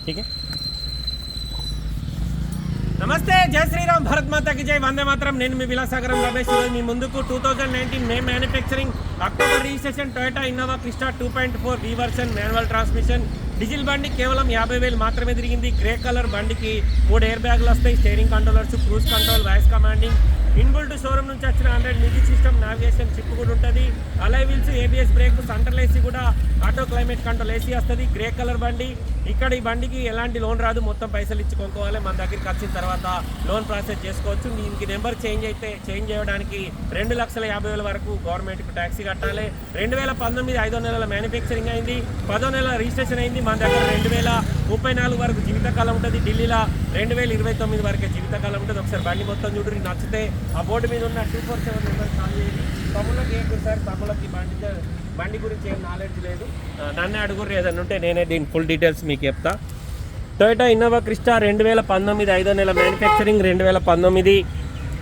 ठीक है నమస్తే జై శ్రీరామ్ భరత్ మాతాకి జై వందే మాత్రం నేను మీ విలాసాగరం రమేష్ ఈరోజు మీ ముందుకు two thousand nineteen May manufacturing October registration Toyota Innova Crysta two point four V version manual transmission diesel బండి కేవలం యాభై వేలు మాత్రమే తిరిగింది గ్రే కలర్ బండికి మూడు ఎయిర్ బ్యాగులు వస్తాయి steering controllers cruise control voice commanding inbuilt showroom నుంచి వచ్చిన hundred music system navigation chip కూడా ఉంటుంది. Alloy wheels ABS brake central AC కూడా ఆటో క్లైమేట్ కంట్రోల్ ఏసీ వస్తుంది. గ్రే కలర్ బండి. ఇక్కడ ఈ బండికి ఎలాంటి లోన్ రాదు. మొత్తం పైసలు ఇచ్చి కొనుక్కోవాలి. మన దగ్గరికి వచ్చిన తర్వాత లోన్ ప్రాసెస్ చేసుకోవచ్చు. దీనికి నెంబర్ చేంజ్ అయితే చేంజ్ చేయడానికి రెండు లక్షల యాభై వేల వరకు గవర్నమెంట్కి ట్యాక్సీ కట్టాలి. రెండు వేల పంతొమ్మిది ఐదో నెలల మ్యానుఫ్యాక్చరింగ్ అయింది. పదో నెలల రిజిస్ట్రేషన్ అయింది. మన దగ్గర రెండు వేల ముప్పై నాలుగు వరకు జీవితకాలం ఉంటుంది. ఢిల్లీలో రెండు వేల ఇరవై తొమ్మిది వరకే జీవితకాలం ఉంటుంది. ఒకసారి బండి మొత్తం చూడండి నచ్చితే ఆ బోర్డు మీద ఉన్న two four seven number call చేయండి. తమ్ముళ్ళకి ఏంటి సార్ తమ్ముళ్ళకి బండి బండి గురించి ఏం నాలెడ్జ్ లేదు. నన్నే అడుగురు ఏదైనా ఉంటే నేనే దీని ఫుల్ డీటెయిల్స్ మీకు చెప్తా. టొయోటా ఇన్నోవా క్రిస్టా రెండు వేల పంతొమ్మిది ఐదో నెల మ్యానుఫ్యాక్చరింగ్ రెండు వేల పంతొమ్మిది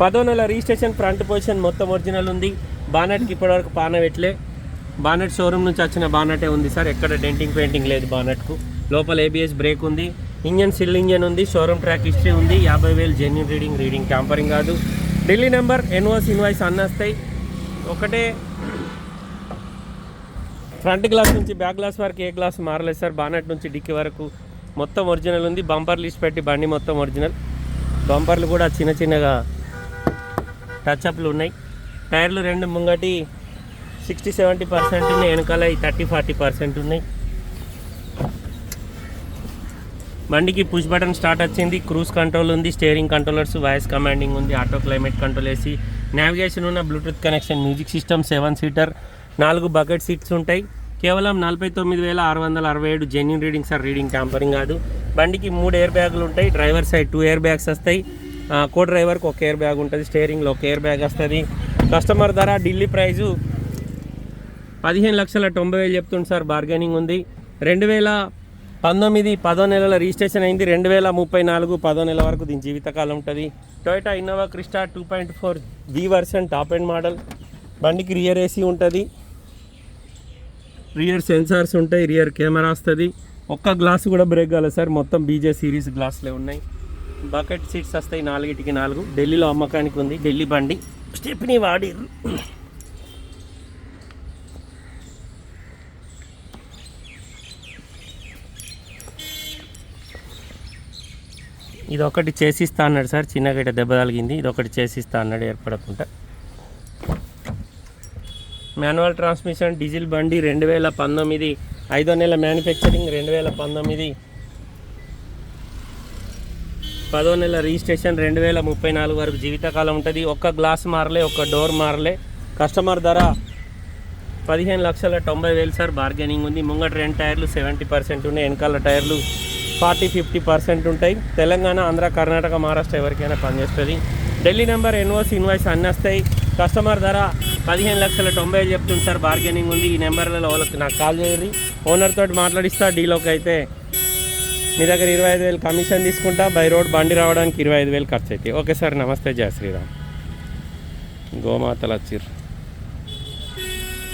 పదో నెల రిజిస్ట్రేషన్ ఫ్రంట్ పొజిషన్ మొత్తం ఒరిజినల్ ఉంది. బానెట్కి ఇప్పటివరకు పాన పెట్టలే. బానెట్ షోరూమ్ నుంచి వచ్చిన బానెటే ఉంది సార్? ఎక్కడ డెంటింగ్ పెయింటింగ్ లేదు బానెట్కు లోపల ఏబిఎస్ బ్రేక్ ఉంది. ఇంజన్ సిల్ ఇంజన్ ఉంది. షోరూమ్ ట్రాక్ హిస్టరీ ఉంది. యాభై వేలు జెన్యున్ రీడింగ్ రీడింగ్ ట్యాంపరింగ్ కాదు. ఢిల్లీ నెంబర్ ఎన్ఓస్ ఇన్వాయిస్ అన్న వస్తాయి ఒకటే. ఫ్రంట్ గ్లాస్ నుంచి బ్యాక్ గ్లాస్ వరకు ఏ గ్లాస్ మారలేదు సార్. బానెట్ నుంచి డిక్కీ వరకు మొత్తం ఒరిజినల్ ఉంది. బంపర్ లిస్ట్ పెట్టి బండి మొత్తం ఒరిజినల్. బంపర్లు కూడా చిన్న చిన్నగా టచ్అప్లు ఉన్నాయి. టైర్లు రెండు ముంగటి సిక్స్టీ సెవెంటీ పర్సెంట్ ఉన్నాయి. వెనకాల థర్టీ ఫార్టీ పర్సెంట్ ఉన్నాయి. బండికి పుష్ బటన్ స్టార్ట్ వచ్చింది క్రూజ్ కంట్రోల్ ఉంది స్టీరింగ్ కంట్రోలర్స్ వాయిస్ కమాండింగ్ ఉంది ఆటో క్లైమేట్ కంట్రోల్ వేసి నావిగేషన్ ఉన్న bluetooth connection music system seven seater నాలుగు బకెట్ సీట్స్ ఉంటాయి. కేవలం నలభై తొమ్మిది వేల ఆరు వందల అరవై ఏడు genuine reading sir reading tampering కాదు. బండికి మూడు ఎయిర్ బ్యాగులు ఉంటాయి. Driver side two air bags వస్తాయి. కో డ్రైవర్కి ఒక ఎయిర్ బ్యాగ్ ఉంటుంది. స్టేరింగ్లో ఒక ఎయిర్ బ్యాగ్ వస్తుంది. కస్టమర్ ధర ఢిల్లీ ప్రైజు పదిహేను లక్షల తొంభై వేలు చెప్తుంది సార్ బార్గెనింగ్ ఉంది. రెండు వేల పంతొమ్మిది పదో నెలల రిజిస్ట్రేషన్ అయింది. రెండు వేల ముప్పై నాలుగు పదో నెల వరకు దీని జీవితకాలం ఉంటుంది. Toyota Innova Crysta two point four V version top and model బండికి రియర్ ఏసీ ఉంటుంది. రియర్ సెన్సార్స్ ఉంటాయి. రియర్ కెమెరా వస్తుంది. ఒక్క గ్లాస్ కూడా బ్రేక్ కాలేదు సార్. మొత్తం బీజే సిరీస్ గ్లాసులే ఉన్నాయి. బకెట్ సీట్స్ వస్తాయి నాలుగిటికి నాలుగు. ఢిల్లీలో అమ్మకానికి ఉంది. ఢిల్లీ బండి. స్టెప్ని వాడి. ఇది ఒకటి చేసిస్తా అన్నాడు సార్. చిన్నగా ఇట్ట దెబ్బ తగిలింది. ఇది ఒకటి చేసిస్తా అన్నాడు ఏర్పడకుండా. మాన్యువల్ ట్రాన్స్మిషన్ డీజిల్ బండి రెండు వేల పంతొమ్మిది ఐదో నెల మ్యానుఫ్యాక్చరింగ్ రెండు వేల పంతొమ్మిది పదో నెల రిజిస్ట్రేషన్ రెండు వేల ముప్పై నాలుగు వరకు జీవితకాలం ఉంటుంది. ఒక్క గ్లాస్ మారలే ఒక్క డోర్ మారలే. కస్టమర్ ధర పదిహేను లక్షల తొంభై వేలు సార్. బార్గెనింగ్ ఉంది. ముంగట రెండు టైర్లు సెవెంటీ పర్సెంట్ ఉన్నాయి. వెనకాల టైర్లు ఫార్టీ ఫిఫ్టీ పర్సెంట్ ఉంటాయి. తెలంగాణ ఆంధ్ర కర్ణాటక మహారాష్ట్ర ఎవరికైనా పనిచేస్తుంది. ఢిల్లీ నెంబర్ ఎన్ఓస్ ఇన్వాయిస్ అన్నీ వస్తాయి. కస్టమర్ ధర పదిహేను లక్షల తొంభై ఐదు చెప్తుంది సార్. బార్గెనింగ్ ఉంది. ఈ నెంబర్లలో వాళ్ళకి నాకు కాల్ చేయండి. ఓనర్ తోటి మాట్లాడిస్తా. డీలోకి అయితే మీ దగ్గర ఇరవై ఐదు వేలు కమిషన్ తీసుకుంటా. బై రోడ్ బండి రావడానికి ఇరవై ఐదు వేలు ఖర్చు అవుతాయి. Okay sir. నమస్తే. జయ శ్రీరామ్. గోమాతలు వచ్చిర్రు